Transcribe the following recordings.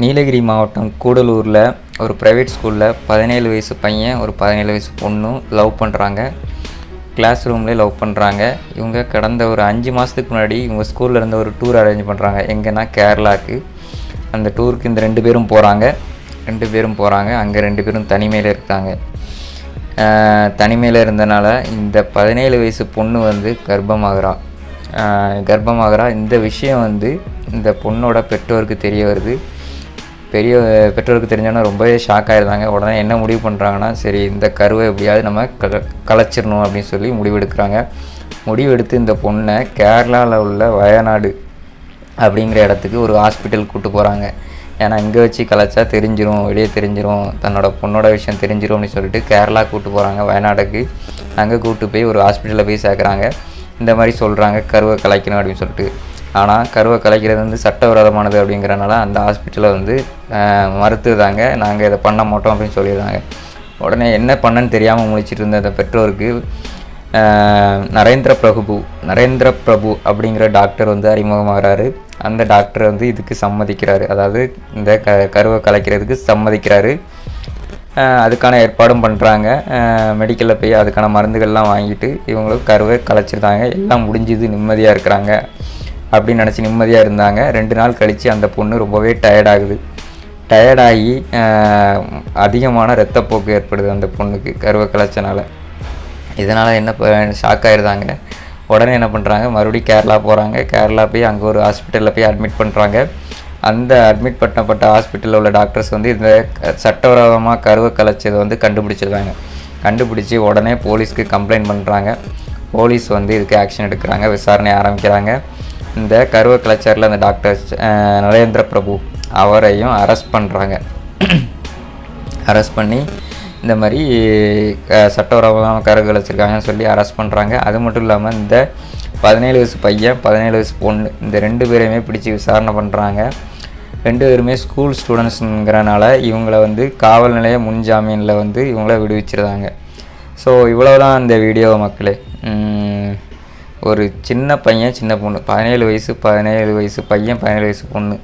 நீலகிரி மாவட்டம் கூடலூரில் ஒரு ப்ரைவேட் ஸ்கூலில் பதினேழு வயசு பையன் ஒரு பதினேழு வயசு பொண்ணும் லவ் பண்ணுறாங்க கிளாஸ் ரூம்லேயே லவ் பண்ணுறாங்க இவங்க கடந்த ஒரு அஞ்சு மாதத்துக்கு முன்னாடி இவங்க ஸ்கூலில் இருந்து ஒரு டூர் அரேஞ்ச் பண்ணுறாங்க எங்கன்னா கேரளாவுக்கு அந்த டூருக்கு இந்த ரெண்டு பேரும் போகிறாங்க ரெண்டு பேரும் போகிறாங்க அங்கே ரெண்டு பேரும் தனிமையில் இருக்காங்க. தனிமையில் இருந்தனால இந்த பதினேழு வயசு பொண்ணு வந்து கர்ப்பமாகறா. ஆஹ் கர்ப்பமாகறா. இந்த விஷயம் வந்து இந்த பொண்ணோட பெற்றோருக்கு தெரிய வருது. பெரிய பெற்றோருக்கு தெரிஞ்சோன்னா ரொம்பவே ஷாக் ஆகிருந்தாங்க உடனே என்ன முடிவு பண்ணுறாங்கன்னா சரி இந்த கருவை எப்படியாவது நம்ம க கலைச்சிடணும் அப்படின்னு சொல்லி முடிவெடுக்கிறாங்க. முடிவெடுத்து இந்த பொண்ணை கேரளாவில் உள்ள வயநாடு அப்படிங்கிற இடத்துக்கு ஒரு ஹாஸ்பிட்டல் கூட்டு போகிறாங்க ஏன்னா இங்கே வச்சு கலைச்சா தெரிஞ்சிரும் வெளியே தெரிஞ்சிரும் தன்னோட பொண்ணோட விஷயம் தெரிஞ்சிரும் அப்படின்னு சொல்லிட்டு கேரளா கூப்பிட்டு போகிறாங்க வயநாடுக்கு. அங்கே கூப்பிட்டு போய் ஒரு ஹாஸ்பிட்டலில் போய் சேர்க்குறாங்க. இந்த மாதிரி சொல்கிறாங்க கருவை கலைக்கணும் அப்படின்னு சொல்லிட்டு. ஆனால் கருவை கலைக்கிறது வந்து சட்டவிரோதமானது அப்படிங்கிறனால அந்த ஹாஸ்பிட்டலில் வந்து மறுத்துதாங்க நாங்கள் இதை பண்ண மாட்டோம் அப்படின்னு சொல்லியிருந்தாங்க உடனே என்ன பண்ணன்னு தெரியாமல் முழிச்சிட்டு இருந்த அந்த பெற்றோருக்கு நரேந்திர பிரபு நரேந்திர பிரபு அப்படிங்கிற டாக்டர் வந்து அறிமுகமாகிறாரு. அந்த டாக்டர் வந்து இதுக்கு சம்மதிக்கிறாரு. அதாவது இந்த க கருவை கலைக்கிறதுக்கு சம்மதிக்கிறாரு. அதுக்கான ஏற்பாடும் பண்ணுறாங்க மெடிக்கலில் போய் அதுக்கான மருந்துகள்லாம் வாங்கிட்டு இவங்களும் கருவை கலைச்சிருந்தாங்க எல்லாம் முடிஞ்சுது நிம்மதியாக இருக்கிறாங்க. அப்படின்னு நினச்சி நிம்மதியாக இருந்தாங்க. ரெண்டு நாள் கழித்து அந்த பொண்ணு ரொம்பவே டயர்டாகுது டயர்டாகி அதிகமான ரத்தப்போக்கு ஏற்படுது அந்த பொண்ணுக்கு கருவை கலைச்சனால். இதனால் என்ன ஷாக் ஆயிருந்தாங்க உடனே என்ன பண்ணுறாங்க மறுபடியும் கேரளா போகிறாங்க கேரளா போய் அங்கே ஒரு ஹாஸ்பிட்டலில் போய் அட்மிட் பண்ணுறாங்க அந்த அட்மிட் பண்ணப்பட்ட ஹாஸ்பிட்டலில் உள்ள டாக்டர்ஸ் வந்து இந்த சட்டவிரோதமாக கருவை கலைச்சதை வந்து கண்டுபிடிச்சிருந்தாங்க கண்டுபிடிச்சி உடனே போலீஸ்க்கு கம்ப்ளைண்ட் பண்ணுறாங்க போலீஸ் வந்து இதுக்கு ஆக்ஷன் எடுக்கிறாங்க. விசாரணை ஆரம்பிக்கிறாங்க. இந்த கருவ கலச்சரில் அந்த டாக்டர் நரேந்திர பிரபு அவரையும் அரெஸ்ட் பண்ணுறாங்க அரெஸ்ட் பண்ணி இந்த மாதிரி அஹ், சட்டவிரோதமாக கருகள் வச்சுருக்காங்கன்னு சொல்லி அரெஸ்ட் பண்ணுறாங்க அது மட்டும் இல்லாமல் இந்த பதினேழு வயசு பையன் பதினேழு வயசு பொண்ணு இந்த ரெண்டு பேரையுமே பிடிச்சி விசாரணை பண்ணுறாங்க ரெண்டு பேருமே ஸ்கூல் ஸ்டூடெண்ட்ஸுங்கிறனால இவங்கள வந்து காவல் நிலைய முன்ஜாமீனில் வந்து இவங்கள விடுவிச்சிருந்தாங்க. ஸோ இவ்வளவுதான் இந்த வீடியோ மக்களே. ஒரு சின்ன பையன் சின்ன பொண்ணு. பதினேழு வயசு பதினேழு வயசு பையன் பதினேழு வயசு பொண்ணு.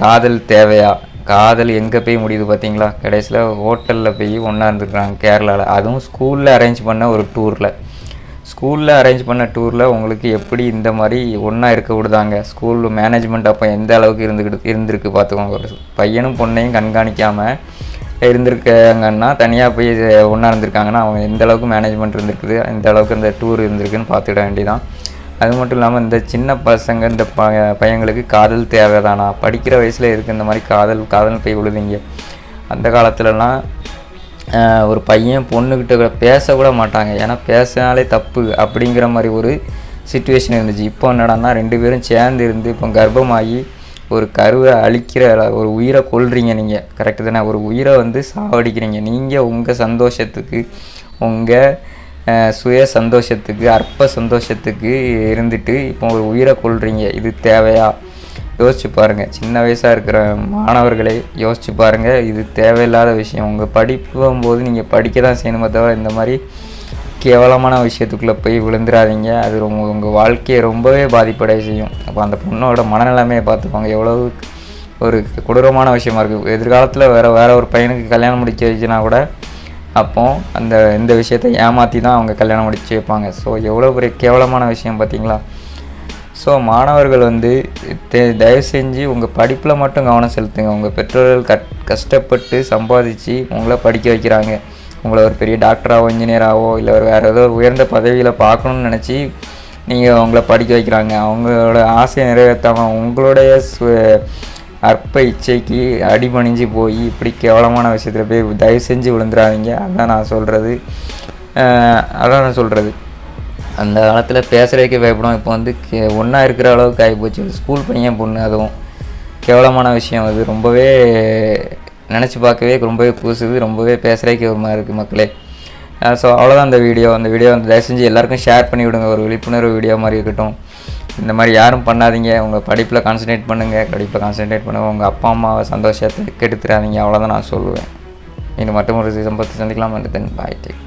காதல் தேவையா? காதல் எங்கே போய் முடியுது பார்த்தீங்களா கடைசியில் ஹோட்டலில் போய் ஒன்றா இருந்துருக்குறாங்க கேரளாவில் அதுவும் ஸ்கூலில் அரேஞ்ச் பண்ண ஒரு டூரில். ஸ்கூலில் அரேஞ்ச் பண்ண டூரில் உங்களுக்கு எப்படி இந்த மாதிரி ஒன்றா இருக்க விடுதாங்க? ஸ்கூல் மேனேஜ்மெண்ட் அப்போ எந்த அளவுக்கு இருந்துக்கிட்டு இருந்திருக்கு பார்த்துக்கோங்க ஒரு பையனும் பொண்ணையும் கண்காணிக்காமல் இருந்திருக்காங்கன்னா தனியாக போய் ஒன்றா இருந்திருக்காங்கன்னா அவங்க எந்த அளவுக்கு மேனேஜ்மெண்ட் இருந்திருக்குது எந்த அளவுக்கு இந்த டூர் இருந்திருக்குன்னு பார்த்துட வேண்டியதான் அது மட்டும் இல்லாமல் இந்த சின்ன பசங்க இந்த ப பையங்களுக்கு காதல் தேவைதானா? படிக்கிற வயசில் இருக்குது இந்த மாதிரி காதல் காதல் போய் விழுதிங்க. அந்த காலத்துலலாம் ஒரு பையன் பொண்ணுக்கிட்ட கூட மாட்டாங்க. ஏன்னா பேசினாலே தப்பு அப்படிங்கிற மாதிரி ஒரு சுச்சுவேஷன் இருந்துச்சு. இப்போ என்னடான்னா ரெண்டு பேரும் சேர்ந்து இருந்து இப்போ கர்ப்பமாகி ஒரு கருவை அழிக்கிற ஒரு உயிரை கொள்றீங்க நீங்கள் கரெக்டு தானே? ஒரு உயிரை வந்து சாவடிக்கிறீங்க. நீங்கள் உங்கள் சந்தோஷத்துக்கு உங்கள் சுய சந்தோஷத்துக்கு அற்ப சந்தோஷத்துக்கு இருந்துட்டு இப்போ ஒரு உயிரை கொள்றீங்க இது தேவையா? யோசிச்சு பாருங்கள் சின்ன வயசாக இருக்கிற மாணவர்களே யோசிச்சு பாருங்கள் இது தேவையில்லாத விஷயம். உங்கள் படிப்பும் போது நீங்கள் படிக்க தான் செய்யணுமே தவிர இந்த மாதிரி கேவலமான விஷயத்துக்குள்ளே போய் விழுந்துடாதீங்க அது ரொம்ப உங்கள் வாழ்க்கையை ரொம்பவே பாதிப்படைய செய்யும். அப்போ அந்த பொண்ணோட மனநிலைமையை பார்த்துக்கோங்க. எவ்வளவு ஒரு கொடூரமான விஷயமா இருக்குது எதிர்காலத்தில் வேறு வேறு ஒரு பையனுக்கு கல்யாணம் முடிச்சு வச்சுனா கூட அப்போது அந்த இந்த விஷயத்தை ஏமாற்றி தான் அவங்க கல்யாணம் முடிச்சு வைப்பாங்க. ஸோ எவ்வளோ பெரிய கேவலமான விஷயம் பார்த்தீங்களா ஸோ மாணவர்கள் வந்து தே- தயவு செஞ்சு உங்கள் படிப்பில் மட்டும் கவனம் செலுத்துங்க. உங்கள் பெற்றோர்கள் கட் கஷ்டப்பட்டு சம்பாதிச்சு உங்களை படிக்க வைக்கிறாங்க. உங்களை ஒரு பெரிய டாக்டராகவோ இன்ஜினியராகவோ இல்லை ஒரு வேறு ஏதோ உயர்ந்த பதவியில் பார்க்கணும்னு நினச்சி நீங்கள் உங்களை படிக்க வைக்கிறாங்க. அவங்களோட ஆசையை நிறைவேற்றாமல் உங்களுடைய சு அற்ப இச்சைக்கு அடிபணிஞ்சு போய் இப்படி கேவலமான விஷயத்தில் போய் தயவு செஞ்சு விழுந்துடாதீங்க அதான் நான் சொல்கிறது அதான் நான் சொல்கிறது அந்த காலத்தில் பேசுகிறதுக்கே பயப்படும். இப்போ வந்து கே ஒன்றா இருக்கிற அளவுக்கு ஆகிப்போச்சு ஸ்கூல் பையன் பொண்ணு அதுவும் கேவலமான விஷயம். அது ரொம்பவே நினச்சி பார்க்கவே ரொம்பவே புதுசுது ரொம்பவே பேசுகிறதுக்கே ஒரு மாதிரி இருக்குது மக்களே. ஸோ அவ்வளோதான் அந்த வீடியோ. அந்த வீடியோ வந்து தயவு செஞ்சு எல்லாருக்கும் ஷேர் பண்ணி விடுங்க ஒரு விழிப்புணர்வு வீடியோ மாதிரி இருக்கட்டும். இந்த மாதிரி யாரும் பண்ணாதீங்க. உங்கள் படிப்பில் கான்சன்ட்ரேட் பண்ணுங்கள் படிப்பில் கான்சன்ட்ரேட் பண்ணுங்கள் உங்கள் அப்பா அம்மாவை சந்தோஷத்தை கெடுத்துறாதீங்க. அவ்வளோதான் நான் சொல்லுவேன். இன்னும் மட்டும் ஒரு சம்பத்தை சந்திக்கலாம். தென் பாய் டேக்